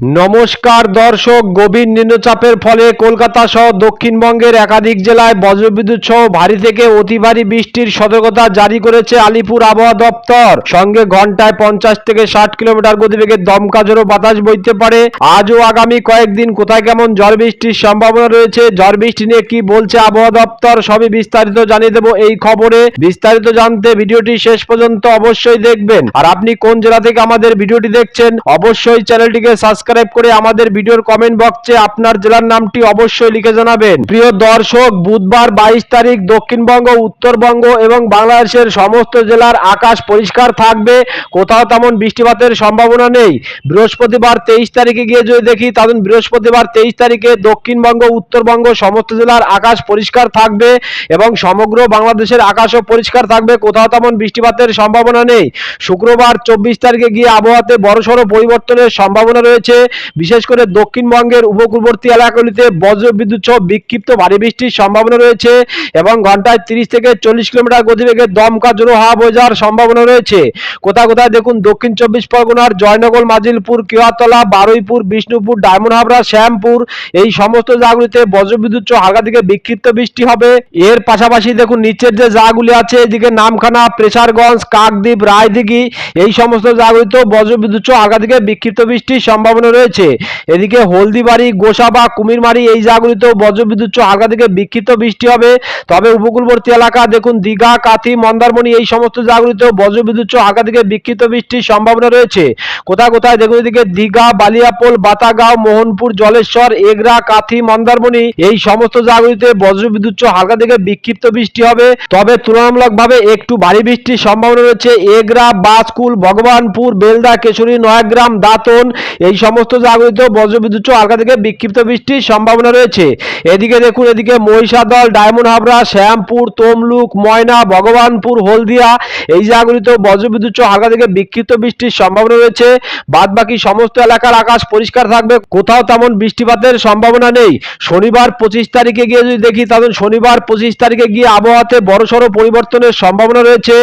নমস্কার, দর্শক, গভীর নিম্নচাপের ফলে কলকাতা সহ দক্ষিণবঙ্গের একাধিক জেলায় বজ্রবিদ্যুৎ সহ ভারী থেকে অতি ভারী বৃষ্টির সতর্কতা জারি করেছে আলিপুর আবহাওয়া দপ্তর। সঙ্গে ঘন্টায় পঞ্চাশ থেকে ষাট কিলোমিটার গতিবেগে দমকা ঝোড়ো বাতাস বইতে পারে। আজও আগামী কয়েকদিন কোথায় কেমন ঝড় বৃষ্টির সম্ভাবনা রয়েছে? ঝড় বৃষ্টি নিয়ে কি বলছে আবহাওয়া দপ্তর? সবই বিস্তারিত জানিয়ে দেবো এই খবরে। বিস্তারিত জানতে ভিডিওটি শেষ পর্যন্ত অবশ্যই দেখবেন। আর আপনি কোন জেলা থেকে আমাদের ভিডিওটি দেখছেন, অবশ্যই চ্যানেলটিকে সাবস্ক্রাইব করে আমাদের ভিডিওর কমেন্ট বক্সে আপনার জেলার নামটি অবশ্যই লিখে জানাবেন। প্রিয় দর্শক, বুধবার বাইশ তারিখ দক্ষিণবঙ্গ, উত্তরবঙ্গ এবং বাংলাদেশের সমস্ত জেলার আকাশ পরিষ্কার থাকবে। কোথাও তেমন বৃষ্টিপাতের সম্ভাবনা নেই। বৃহস্পতিবার তেইশ তারিখে গিয়ে যদি দেখি, তাহলে বৃহস্পতিবার তেইশ তারিখে দক্ষিণবঙ্গ, উত্তরবঙ্গ সমস্ত জেলার আকাশ পরিষ্কার থাকবে এবং সমগ্র বাংলাদেশের আকাশও পরিষ্কার থাকবে। কোথাও তেমন বৃষ্টিপাতের সম্ভাবনা নেই। শুক্রবার চব্বিশ তারিখে গিয়ে আবহাওয়াতে বড়সড় পরিবর্তনের সম্ভাবনা রয়েছে। বিশেষ করে দক্ষিণবঙ্গের উপকূলবর্তী এলাকাগুলিতে বজ্র বিদ্যুৎ সহ বিক্ষিপ্ত ভারী বৃষ্টির সম্ভাবনা রয়েছে এবং ঘন্টায় তিরিশ থেকে চল্লিশ কিলোমিটার গতিবেগে দমকা জোরো হাওয়া বয়ে যাওয়ার সম্ভাবনা রয়েছে। কোথায় কোথায় দেখুন দক্ষিণ চব্বিশ পরগনার জয়নগর, মাজিলপুর, কেওয়াতলা, বারুইপুর, বিষ্ণুপুর ডায়মন্ড হাবড়া শ্যামপুর এই সমস্ত জায়গাগুলিতে বজ্রবিদ্যুৎ সহ হালকা থেকে বিক্ষিপ্ত বৃষ্টি হবে। এর পাশাপাশি দেখুন নিচের যে জায়গাগুলি আছে এদিকে নামখানা, প্রেসারগঞ্জ, কাকদ্বীপ, রায়দিঘি এই সমস্ত জায়গাগুলিতেও বজ্রবিদ্যুৎ সহ হালকা থেকে বিক্ষিপ্ত বৃষ্টির সম্ভাবনা রয়েছে। এদিকে হলদিবাড়ি, গোসাবা, কুমিরমারি এই জায়গাগুলিতেও বজ্রবিদ্যুৎ হালকা থেকে বিক্ষিপ্ত বৃষ্টি হবে। তবে উপকূলবর্তী এলাকা, দেখুন দীঘা, কাথি, মন্দারমণি এই সমস্ত জায়গাগুলিতেও বজ্রবিদ্যুৎ হালকা থেকে বিক্ষিপ্ত বৃষ্টির সম্ভাবনা রয়েছে। কোথায় কোথায় দেখুন এদিকে দীঘা, বালিয়াপোল, বাতাগাঁও, মোহনপুর, জলেশ্বর, এগরা, কাথি, মন্দারমণি এই সমস্ত জায়গাগুলিতে বজ্রবিদ্যুৎ হালকা থেকে বিক্ষিপ্ত বৃষ্টি হবে। তবে তুলনামূলকভাবে একটু ভারী বৃষ্টির সম্ভাবনা রয়েছে। এগরা বাসকুল ভগবানপুর, বেলদা, কেশরী, নয়াগ্রাম, দাঁতন এই সমস্ত জায়গাগুলিতেও বজ্রবিদ্যুৎ সহ হালকা থেকে বিক্ষিপ্ত বৃষ্টির সম্ভাবনা রয়েছে। এদিকে দেখুন, এদিকে মহিষাদল, ডায়মন্ড হাবড়া, শ্যামপুর, তমলুক, ময়না, ভগবানপুর, হলদিয়া, এই জায়গাগুলিতেও বজ্রবিদ্যুৎ হালকা থেকে বিক্ষিপ্ত বৃষ্টির সম্ভাবনা রয়েছে। বাদ বাকি সমস্ত এলাকার আকাশ পরিষ্কার থাকবে, কোথাও তেমন বৃষ্টিপাতের সম্ভাবনা নেই। শনিবার পঁচিশ তারিখে গিয়ে যদি দেখি, তাহলে শনিবার পঁচিশ তারিখে গিয়ে আবহাওয়াতে বড়সড় পরিবর্তনের সম্ভাবনা রয়েছে।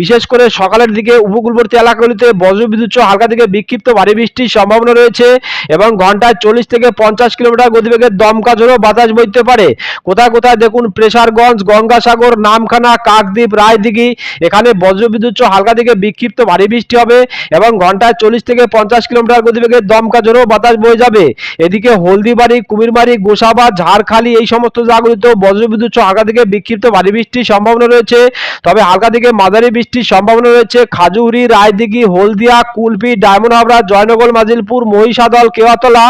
বিশেষ করে সকালের দিকে উপকূলবর্তী এলাকাগুলিতে বজ্রবিদ্যুৎ হালকা থেকে বিক্ষিপ্ত ভারী বৃষ্টির সম্ভাবনা রয়েছে। এবং ঘন্টায় চল্লিশ থেকে পঞ্চাশ কিলোমিটার গতিবেগে দমকা ঝোড়ো বাতাস বইতে পারে। কোথায় কোথায় দেখুন প্রেসারগঞ্জ, গঙ্গাসাগর, নামখানা, কাকদ্বীপ, রায়দিঘি। এখানে বজ্রবিদ্যুৎ হালকা থেকে বিক্ষিপ্ত ভারী বৃষ্টি হবে এবং ঘন্টায় চল্লিশ থেকে পঞ্চাশ কিলোমিটার গতিবেগে দমকা ঝোড়ো বাতাস বয়ে যাবে। এদিকে হলদিবাড়ি, কুমিরবাড়ি, গোসাবা, ঝাড়খালি এই সমস্ত জায়গাগুলিতেও বজ্রবিদ্যুৎ হালকা থেকে বিক্ষিপ্ত ভারী বৃষ্টির সম্ভাবনা রয়েছে। তবে হালকা থেকে মাঝারি বৃষ্টির সম্ভাবনা রয়েছে। খাজুরি, রায়দিঘি, হলদিয়া, কুলপি, ডায়মন্ড হাবড়া, জয়নগর, মাজিলপুর মহিষাদল কেওয়াতলা,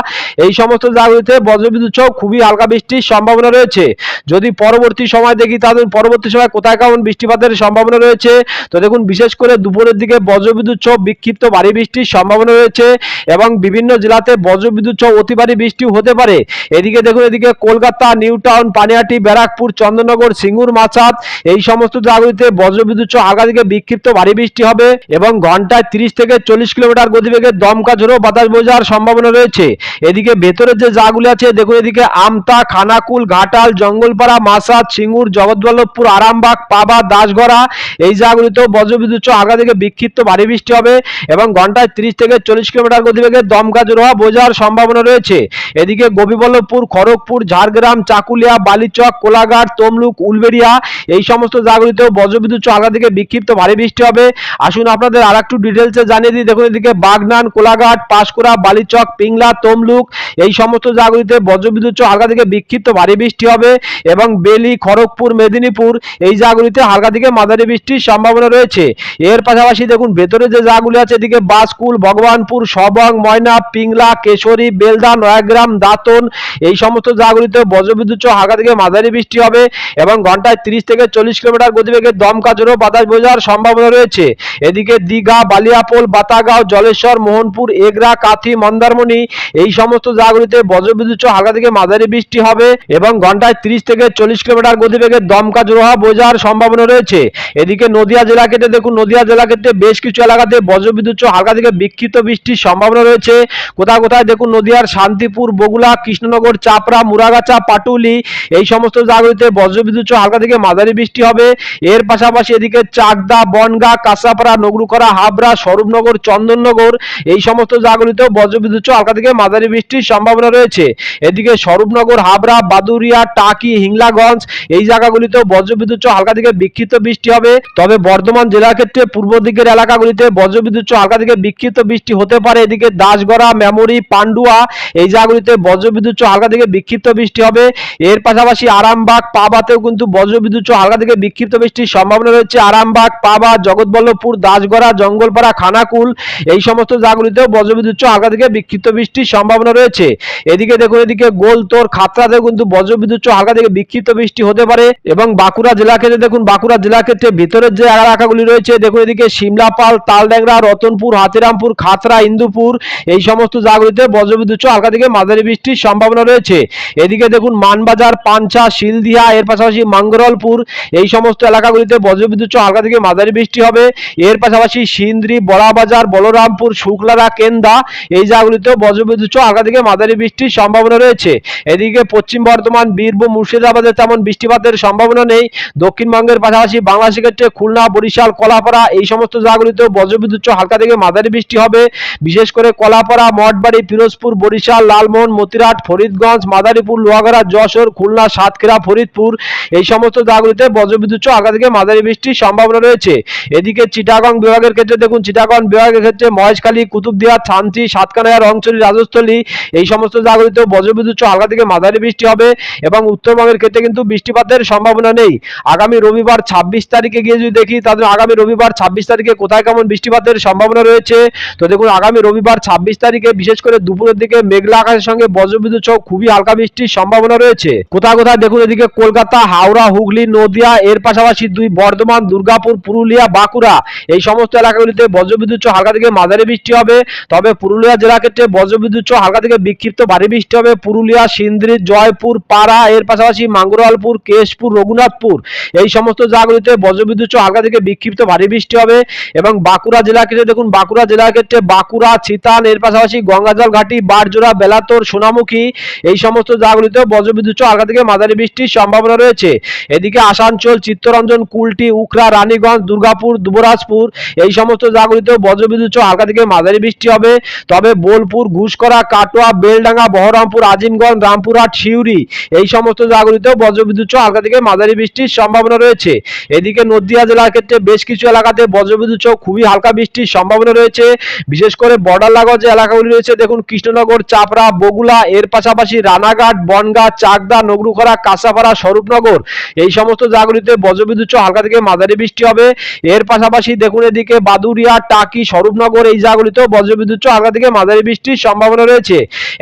এই সমস্ত জায়গাগুলিতে বজ্রবিদ্যুৎ সহ খুবই হালকা বৃষ্টির সম্ভাবনা রয়েছে। যদি পরবর্তী সময় দেখি, তাহলে পরবর্তী সময় কোথায় কেমন বৃষ্টিপাতের সম্ভাবনা রয়েছে? তো দেখুন, বিশেষ করে দুপুরের দিকে বজ্রবিদ্যুৎ সহ বিক্ষিপ্ত ভারী বৃষ্টির সম্ভাবনা রয়েছে এবং বিভিন্ন জেলাতে বজ্রবিদ্যুৎ সহ অতি ভারী বৃষ্টি হতে পারে। এদিকে দেখুন, এদিকে কলকাতা নিউ টাউন পানিহাটি ব্যারাকপুর চন্দননগর সিঙ্গুর, মাছাদ, এই সমস্ত জায়গাগুলিতে বজ্রবিদ্যুৎ সহ আগা দিকে বিক্ষিপ্ত ভারী বৃষ্টি হবে এবং ঘন্টায় তিরিশ থেকে চল্লিশ কিলোমিটার গতিবেগে দমকা ঝোড়ো বাতাস যাওয়ার সম্ভাবনা রয়েছে। এদিকে ভেতরের যে জায়গাগুলি আছে, দেখুন এদিকে আমতা, খানাকুল, ঘাটাল, জঙ্গলপাড়া মাসাদ সিঙ্গুর, জগৎবল্লভপুর, আরামবাগ, পাবা, দাসগড়া, এই জাগুলিতেও বজ্রবিদ্যুৎ আগা থেকে বিক্ষিপ্ত ভারী বৃষ্টি হবে এবং ঘন্টায় তিরিশ থেকে চল্লিশ কিলোমিটার গতিবেগে দমকা জোড়ো বোঝার সম্ভাবনা রয়েছে। এদিকে গোপীবল্লভপুর, খড়গপুর, ঝাড়গ্রাম, চাকুলিয়া, বালিচক, কোলাঘাট, তমলুক, উলবেড়িয়া, এই সমস্ত জায়গাগুলিতেও বজ্রবিদ্যুৎ আগা থেকে বিক্ষিপ্ত ভারী বৃষ্টি হবে। আসুন আপনাদের আর একটু ডিটেলসে জানিয়ে দিই। দেখুন এদিকে বাগনান, কোলাঘাট, পাঁশকুড়া বালিচক পিংলা, তমলুক, এই সমস্ত জায়গাগুলিতে বজ্রবিদ্যুৎ হালকা থেকে বিক্ষিপ্ত ভারী বৃষ্টি হবে এবং বেলি, খড়গপুর, মেদিনীপুর এই জায়গাগুলিতে হালকা থেকে মাঝারি বৃষ্টির সম্ভাবনা রয়েছে। এর পাশাপাশি দেখুন, ভেতরে যে জায়গাগুলি আছে, এদিকে বাসকুল, ভগবানপুর, সবং, ময়না, পিংলা, কেশরী, বেলদা, নয়াগ্রাম, দাতন, এই সমস্ত জায়গাগুলিতে বজ্রবিদ্যুৎ হালকা থেকে মাঝারি বৃষ্টি হবে এবং ঘন্টায় তিরিশ থেকে চল্লিশ কিলোমিটার গতিবেগে দমকা বাতাস যাওয়ার সম্ভাবনা রয়েছে। এদিকে দীঘা, বালিয়াপোল, বাতাগাঁও, জলেশ্বর, মোহনপুর, এগরা, কাথি মন্দারমণি, এই সমস্ত জায়গাগুলিতে বজ্রবিদ্যুৎ হালকা থেকে মাঝারি বৃষ্টি হবে এবং ঘন্টায় তিরিশ থেকে চল্লিশ কিলোমিটার গতিবেগে দমকা জোড়া বোঝার সম্ভাবনা রয়েছে। এদিকে নদিয়া জেলা কেটে দেখুন, নদিয়া জেলা ক্ষেত্রে বেশ কিছু এলাকাতে বজ্রবিদ্যুৎ হালকা থেকে বিক্ষিপ্ত বৃষ্টির সম্ভাবনা রয়েছে। কোথাও কোথায় দেখুন, নদিয়ার শান্তিপুর বগুলা কৃষ্ণনগর, চাপড়া, মুরাগাছা, পাটুলি, এই সমস্ত জায়গাগুলিতে বজ্রবিদ্যুৎ হালকা থেকে মাঝারি বৃষ্টি হবে। এর পাশাপাশি এদিকে চাকদা, বনগা কাঁচাপাড়া নগরুকরা হাবড়া, স্বরূপনগর, চন্দননগর, এই সমস্ত জায়গাগুলিতেও বজ্রবিদ্যুৎ হালকা থেকে মাঝারি বৃষ্টির সম্ভাবনা রয়েছে। এদিকে স্বরূপনগর, হাবড়া বাদুরিয়া টাকি, হিংলাগঞ্জ এই জায়গাগুলিতেও বজ্রবিদ্যুৎ হালকা থেকে বিক্ষিপ্ত বৃষ্টি হবে। তবে বর্ধমান জেলার ক্ষেত্রে পূর্ব দিকের এলাকাগুলিতে বজ্রবিদ্যুৎ হালকা থেকে বিক্ষিপ্ত বৃষ্টি হতে পারে। এদিকে দাসগড়া, মেমরি, পান্ডুয়া এই জায়গাগুলিতে বজ্রবিদ্যুৎ হালকা থেকে বিক্ষিপ্ত বৃষ্টি হবে। এর পাশাপাশি আরামবাগ, পাবাতেও কিন্তু বজ্রবিদ্যুৎ হালকা থেকে বিক্ষিপ্ত বৃষ্টির সম্ভাবনা রয়েছে। আরামবাগ, পাবা, জগৎবল্লভপুর, দাসগড়া, জঙ্গলপাড়া, খানাকুল এই সমস্ত জায়গাগুলিতেও বজ্রবিদ্যুৎ হালকা থেকে বিক্ষিপ্ত বৃষ্টির সম্ভাবনা রয়েছে। এদিকে দেখুন, এদিকে গোলতোর খাতড়াতেও কিন্তু বজ্রবিদ্যুৎ হালকা থেকে বিক্ষিপ্ত বৃষ্টি হতে পারে এবং বাঁকুড়া জেলা ক্ষেত্রে দেখুন, বাঁকুড়া জেলা ক্ষেত্রে ভিতরের যে এলাকাগুলি রয়েছে, দেখুন এদিকে সিমলাপাল তালড্যাংরা রতনপুর, হাতিরামপুর, খাতড়া, ইন্দুপুর, এই সমস্ত জায়গাগুলিতে বজ্রবিদ্যুৎ হালকা থেকে মাঝারি বৃষ্টির সম্ভাবনা রয়েছে। এদিকে দেখুন, মানবাজার পাঞ্চা শিলদিয়া এর পাশাপাশি মাঙ্গরলপুর, এই সমস্ত এলাকাগুলিতে বজ্রবিদ্যুৎ হালকা থেকে মাঝারি বৃষ্টি হবে। এর পাশাপাশি সিন্দ্রি, বড়াবাজার, বলরামপুর, শুক্লারা, কেন্দা, এই জায়গাগুলিতেও বজ্রবিদ্যুৎ সহ থেকে মাঝারি বৃষ্টির সম্ভাবনা রয়েছে। এদিকে পশ্চিম বর্ধমান, বীরভূম, মুর্শিদাবাদে তেমন বৃষ্টিপাতের সম্ভাবনা নেই। দক্ষিণবঙ্গের পাশাপাশি বাংলাদেশের ক্ষেত্রে খুলনা, বরিশাল, কলাপাড়া এই সমস্ত জায়গাগুলিতেও বজ্রবিদ্যুৎ হালকা থেকে মাঝারি বৃষ্টি হবে। বিশেষ করে কলাপাড়া, মঠবাড়ি, পিরোজপুর, বরিশাল, লালমোহন, মতিরাট, ফরিদগঞ্জ, মাদারীপুর, লোহাগড়া, যশোর, খুলনা, সাতক্ষীরা, ফরিদপুর এই সমস্ত জায়গাগুলিতে বজ্রবিদ্যুৎ হালকা থেকে মাঝারি বৃষ্টির সম্ভাবনা রয়েছে। এদিকে চিটাগং বিভাগের ক্ষেত্রে দেখুন, চিটাগং বিভাগের ক্ষেত্রে মহেশখালী কুতুবদিয়া থানচি শান্তি সাতকানায়া রংচলি রাজস্থলী, এই সমস্ত জায়গাগুলিতেও বজ্রবিদ্যুৎ সহ হালকা থেকে মাঝারি বৃষ্টি হবে এবং উত্তরবঙ্গের ক্ষেত্রে কিন্তু বৃষ্টিপাতের সম্ভাবনা নেই। আগামী রবিবার ছাব্বিশ তারিখে গিয়ে যদি দেখি, তাহলে আগামী রবিবার ছাব্বিশ তারিখে কোথায় কেমন বৃষ্টিপাতের সম্ভাবনা রয়েছে? তো দেখুন, আগামী রবিবার ছাব্বিশ তারিখে বিশেষ করে দুপুরের দিকে মেঘলা আকাশের সঙ্গে বজ্রবিদ্যুৎ সহ খুবই হালকা বৃষ্টির সম্ভাবনা রয়েছে। কোথায় কোথায় দেখুন, এদিকে কলকাতা, হাওড়া, হুগলি, নদিয়া, এর পাশাপাশি দুই বর্ধমান, দুর্গাপুর, পুরুলিয়া, বাঁকুড়া, এই সমস্ত এলাকাগুলিতে বজ্রবিদ্যুৎ সহ হালকা থেকে মাঝারি বৃষ্টি হবে। তবে পুরুলিয়া জেলা ক্ষেত্রে বজ্রবিদ্যুৎ সহ হালকা থেকে বিক্ষিপ্ত ভারী বৃষ্টি হবে। পুরুলিয়া, সিন্দ্রি, জয়পুর, পাড়া, এর পাশাপাশি মাঙ্গরওয়ালপুর কেশপুর, রঘুনাথপুর এই সমস্ত জায়গাগুলিতে বজ্রবিদ্যুৎ সহ হালকা থেকে বিক্ষিপ্ত ভারী বৃষ্টি হবে এবং বাঁকুড়া জেলা ক্ষেত্রে দেখুন, বাঁকুড়া জেলার ক্ষেত্রে বাঁকুড়া চিতান এর পাশাপাশি গঙ্গাজল ঘাটি বারজোড়া বেলাতোর, সোনামুখী এই সমস্ত জায়গাগুলিতেও বজ্রবিদ্যুৎ সহ হালকা থেকে মাঝারি বৃষ্টির সম্ভাবনা রয়েছে। এদিকে আসানসোল, চিত্তরঞ্জন, কুলটি উখরা রানীগঞ্জ, দুর্গাপুর, দুবরাজপুর এই সমস্ত জায়গাগুলিতেও বজ্রবিদ্যুৎ সহ হালকা থেকে মাঝারি বৃষ্টি হবে। তবে বোলপুর ঘুষকরা কাটোয়া, বেলডাঙ্গা, বহরমপুর, আজিমগঞ্জ, রামপুরহাট শিউরি এই সমস্ত জায়গাগুলিতেও বজ্রবিদ্যুৎ সহ হালকা থেকে মাঝারি বৃষ্টির সম্ভাবনা রয়েছে। এদিকে নদিয়া জেলার ক্ষেত্রে বেশ কিছু এলাকাতে বজ্রবিদ্যুৎ সহ খুবই হালকা বৃষ্টির সম্ভাবনা রয়েছে। বিশেষ করে বর্ডার লাগোয়া যে এলাকাগুলি রয়েছে, দেখুন কৃষ্ণনগর, চাপড়া, বগুলা, এর পাশাপাশি রানাঘাট, বনগা, চাকদা, নগরুখরা কাঁচাপাড়া স্বরূপনগর এই সমস্ত জায়গাগুলিতে বজ্রবিদ্যুৎ সহ হালকা থেকে মাঝারি বৃষ্টি হবে। এর পাশাপাশি দেখুন এদিকে বাদুরিয়া টাকি, স্বরূপনগর এই জায়গাগুলিতেও বজ্রবিদ্যুৎ সহ হালকা থেকে মাঝারি বৃষ্টির সম্ভাবনা রয়েছে।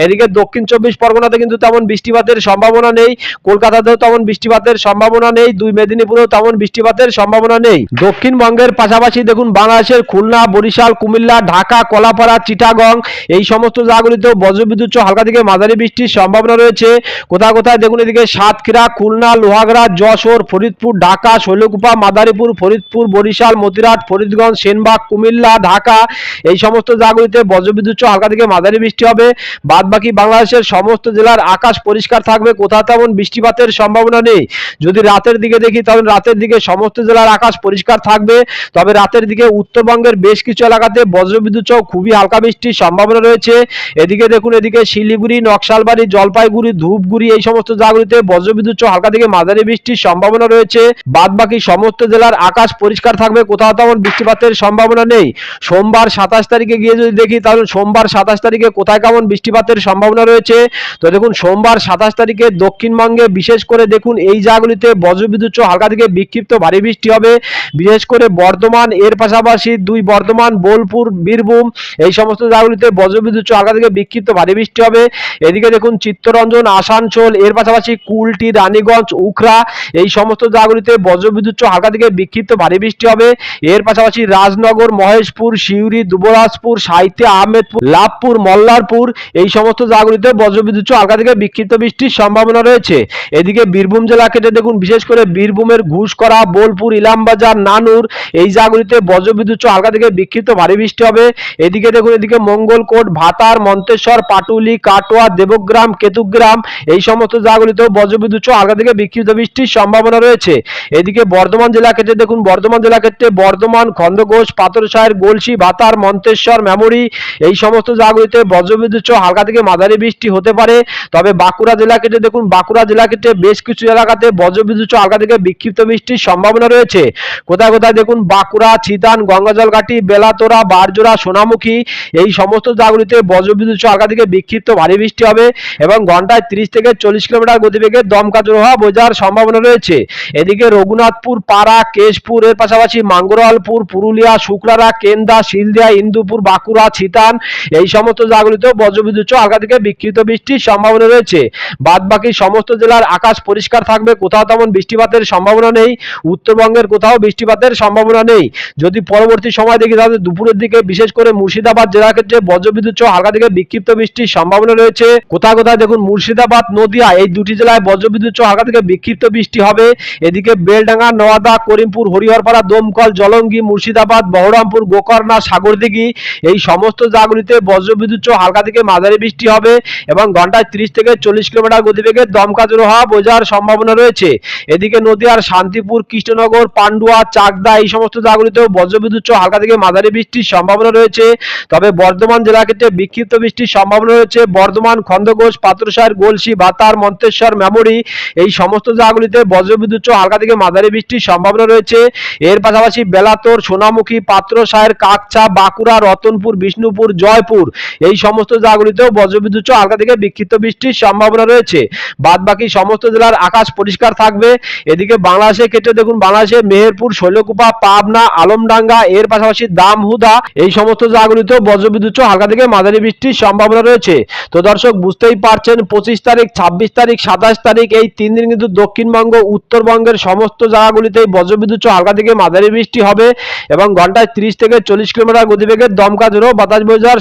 এদিকে দক্ষিণ চব্বিশ পরগনাতে কিন্তু তেমন বৃষ্টিপাতের সম্ভাবনা নেই। কলকাতাতেও তেমন বৃষ্টিপাতের সম্ভাবনা নেই। দুই মেদিনীপুরেও তেমন বৃষ্টিপাতের সম্ভাবনা নেই। দক্ষিণবঙ্গের পাশাপাশি দেখুন, বাংলাদেশের খুলনা, বরিশাল, কুমিল্লা, ঢাকা, কলাপাড়া, চিটাগং এই সমস্ত জায়গাগুলিতেও বজ্রবিদ্যুৎ হালকা থেকে মাঝারি বৃষ্টির সম্ভাবনা রয়েছে। কোথায় কোথায় দেখুন, এদিকে সাতক্ষীরা, খুলনা, লোহাগড়া, যশোর, ফরিদপুর, ঢাকা, শৈলকুপা, মাদারীপুর, ফরিদপুর, বরিশাল, মতিরাট, ফরিদগঞ্জ, সেনবাগ, কুমিল্লা, ঢাকা এই সমস্ত জায়গাগুলিতে বজ্রবিদ্যুৎ হালকা থেকে মাঝারি বৃষ্টি হবে। বাদ বাকি বাংলাদেশের সমস্ত জেলার আকাশ পরিষ্কার থাকবে। কোথাও তেমন বৃষ্টিপাতের সম্ভাবনা নেই। যদি রাতের দিকে দেখি তাহলে রাতের দিকে সমস্ত জেলার আকাশ পরিষ্কার থাকবে। তবে রাতের দিকে উত্তরবঙ্গের বেশ কিছু এলাকাতে বজ্রবিদ্যুৎ সহ খুবই হালকা বৃষ্টির সম্ভাবনা রয়েছে। এদিকে দেখুন, এদিকে শিলিগুড়ি, নকশালবাড়ি, জলপাইগুড়ি, ধূপগুড়ি এই সমস্ত জায়গাগুলিতে বজ্রবিদ্যুৎ সহ হালকা থেকে মাঝারি বৃষ্টির সম্ভাবনা রয়েছে। বাদ বাকি সমস্ত জেলার আকাশ পরিষ্কার থাকবে। কোথাও তেমন বৃষ্টিপাতের সম্ভাবনা নেই। সোমবার সাতাশ তারিখে গিয়ে যদি দেখি, তাহলে সোমবার সাতাশ তারিখে কোথায় কেমন বৃষ্টিপাতের সম্ভাবনা রয়েছে? তো দেখুন, সোমবার সাতাশ তারিখে দক্ষিণবঙ্গে বিশেষ করে দেখুন, এই জায়গাগুলিতে বজ্রবিদ্যুৎ হালকা থেকে বিক্ষিপ্ত ভারী বৃষ্টি হবে। বিশেষ করে বর্ধমান, এর পাশাপাশি দুই বর্ধমান, বোলপুর, বীরভূম, এই সমস্ত জায়গাগুলিতে বজ্রবিদ্যুৎ হালকা থেকে বিক্ষিপ্ত ভারী বৃষ্টি হবে। এদিকে দেখুন, চিত্তরঞ্জন, আসানসোল, এর পাশাপাশি কুলটি, রানীগঞ্জ উখরা এই সমস্ত জায়গাগুলিতে বজ্রবিদ্যুৎ হালকা থেকে বিক্ষিপ্ত ভারী বৃষ্টি হবে। এর পাশাপাশি রাজনগর, মহেশপুর, সিউড়ি, দুবরাজপুর সাহিত্যে আহমেদপুর লাভপুর, মল্লারপুর, এই সমস্ত জায়গাগুলিতে বজ্রবিদ্যুৎ হালকা থেকে বিক্ষিপ্ত বৃষ্টির সম্ভাবনা রয়েছে। এদিকে বীরভূম জেলা কেটে দেখুন, বিশেষ করে বীরভূমের ঘুষকরা, বোলপুর, ইলামবাজার, নানুর, এই জায়গাগুলিতে বজ্রবিদ্যুৎ হালকা থেকে বিক্ষিপ্ত ভারী বৃষ্টি হবে। এদিকে দেখুন, এদিকে মঙ্গলকোট, ভাতার, মন্তেশ্বর, পাটুলি, কাটোয়া, দেবগ্রাম, কেতুগ্রাম, এই সমস্ত জায়গাগুলিতেও বজ্রবিদ্যুৎ হালকা থেকে বিক্ষিপ্ত বৃষ্টির সম্ভাবনা রয়েছে। এদিকে বর্ধমান জেলা ক্ষেত্রে দেখুন, বর্ধমান জেলা ক্ষেত্রে বর্ধমান খন্দঘোষ পাথরসাহের, গোলসি, ভাতার, মন্তেশ্বর, মেমরি, এই সমস্ত জায়গাগুলিতে বজ্রবিদ্যুৎ সহ হালকা থেকে মাঝারি বৃষ্টি হতে পারে। তবে বাঁকুড়া জেলা ক্ষেত্রে দেখুন, বাঁকুড়া জেলা ক্ষেত্রে বেশ কিছু এলাকাতে বজ্রবিদ্যুৎ সহ হালকা থেকে বিক্ষিপ্ত বৃষ্টির সম্ভাবনা রয়েছে। কোথায় কোথায় দেখুন, বাঁকুড়া চিতান গঙ্গাজলঘাটি, বেলাতোরা, বারজোড়া, সোনামুখী, এই সমস্ত জায়গাগুলিতে বজ্রবিদ্যুৎ সহ হালকা থেকে বিক্ষিপ্ত ভারী বৃষ্টি হবে এবং ঘন্টায় তিরিশ থেকে চল্লিশ কিলোমিটার গতিবেগে দমকা জোড়া বোঝার সম্ভাবনা রয়েছে। এদিকে রঘুনাথপুর, পাড়া, কেশপুর, এর পাশাপাশি মাঙ্গরওয়ালপুর পুরুলিয়া শুক্লারা কেন্দা, শিলদিয়া, ইন্দুপুর, বাঁকুড়া, ছিতান এই সমস্ত জায়গাগুলিতেও বজ্রবিদ্যুৎ সহ হালকা থেকে বিক্ষিপ্ত বৃষ্টির সম্ভাবনা রয়েছে। বাদ বাকি সমস্ত জেলার আকাশ পরিষ্কার থাকবে, কোথাও তেমন বৃষ্টিপাতের সম্ভাবনা নেই। উত্তরবঙ্গের কোথাও বৃষ্টিপাতের সম্ভাবনা নেই। যদি পরবর্তী সময় দেখি তাহলে দুপুরের দিকে বিশেষ করে মুর্শিদাবাদ জেলার ক্ষেত্রে বজ্রবিদ্যুৎ সহ হালকা থেকে বিক্ষিপ্ত বৃষ্টির সম্ভাবনা রয়েছে। কোথায় কোথায় দেখুন মুর্শিদাবাদ, নদিয়া এই দুটি জেলায় বজ্রবিদ্যুৎ সহ হালকা থেকে বিক্ষিপ্ত বৃষ্টি হবে। এদিকে বেলডাঙ্গা, নওয়াদা, করিমপুর, হরিহরপাড়া, দমকল, জলঙ্গি, মুর্শিদাবাদ, বহরমপুর, গোকর্ণা, সাগরদিঘি এই সমস্ত জায়গাগুলিতে বজ্রবিদ্যুৎ সহ হালকা থেকে মাঝারি বৃষ্টি হবে এবং ঘন্টায় তিরিশ থেকে চল্লিশ কিলোমিটার গতিবেগে দমকা জোর হওয়া বোঝার সম্ভাবনা রয়েছে। এদিকে নদিয়ার শান্তিপুর, কৃষ্ণনগর, পান্ডুয়া, চাকদা এই সমস্ত জায়গাগুলিতেও বজ্রবিদ্যুৎ সহ হালকা থেকে মাঝারি বৃষ্টির সম্ভাবনা রয়েছে। তবে বর্ধমান জেলা ক্ষেত্রে বিক্ষিপ্ত বৃষ্টির সম্ভাবনা রয়েছে। বর্ধমান খন্দঘোষ পাত্রসার গোলসি বাতার মন্তেশ্বর, মেমরি এই সমস্ত জায়গাগুলিতে বজ্রবিদ্যুৎ সহ হালকা থেকে মাঝারি বৃষ্টির সম্ভাবনা রয়েছে। এর পাশাপাশি বেলাতোর, সোনামুখী পাত্রসায়ের কাকচা, বাঁকুড়া, রতনপুর, বিষ্ণুপুর জয়পুর এই সমস্ত জায়গাগুলিতেও বজ্রবিদ্যুৎ সহ হালকা থেকে বিক্ষিপ্ত বৃষ্টির সম্ভাবনা রয়েছে। বাদ বাকি সমস্ত জেলার আকাশ পরিষ্কার থাকবে। এদিকে বাংলাদেশের ক্ষেত্রে দেখুন, বাংলাদেশের মেহেরপুর, শৈলকুপা, পাবনা, আলমডাঙ্গা, এর পাশাপাশি দামহুদা, এই সমস্ত জায়গাগুলিতেও বজ্রবিদ্যুৎ সহ হালকা থেকে মাঝারি বৃষ্টির সম্ভাবনা রয়েছে। তো দর্শক, বুঝতেই পারছেন, পঁচিশ তারিখ, ছাব্বিশ তারিখ, সাতাশ তারিখ, এই তিন দিন কিন্তু দক্ষিণবঙ্গ, উত্তরবঙ্গের সমস্ত জায়গাগুলিতেই বজ্রবিদ্যুৎ সহ হালকা থেকে মাঝারি বৃষ্টি হবে এবং ঘন্টায় তিরিশ থেকে চল্লিশ কিলোমিটার গতিবেগে দমকা জোরেও বাতাস বয়ে যাওয়ার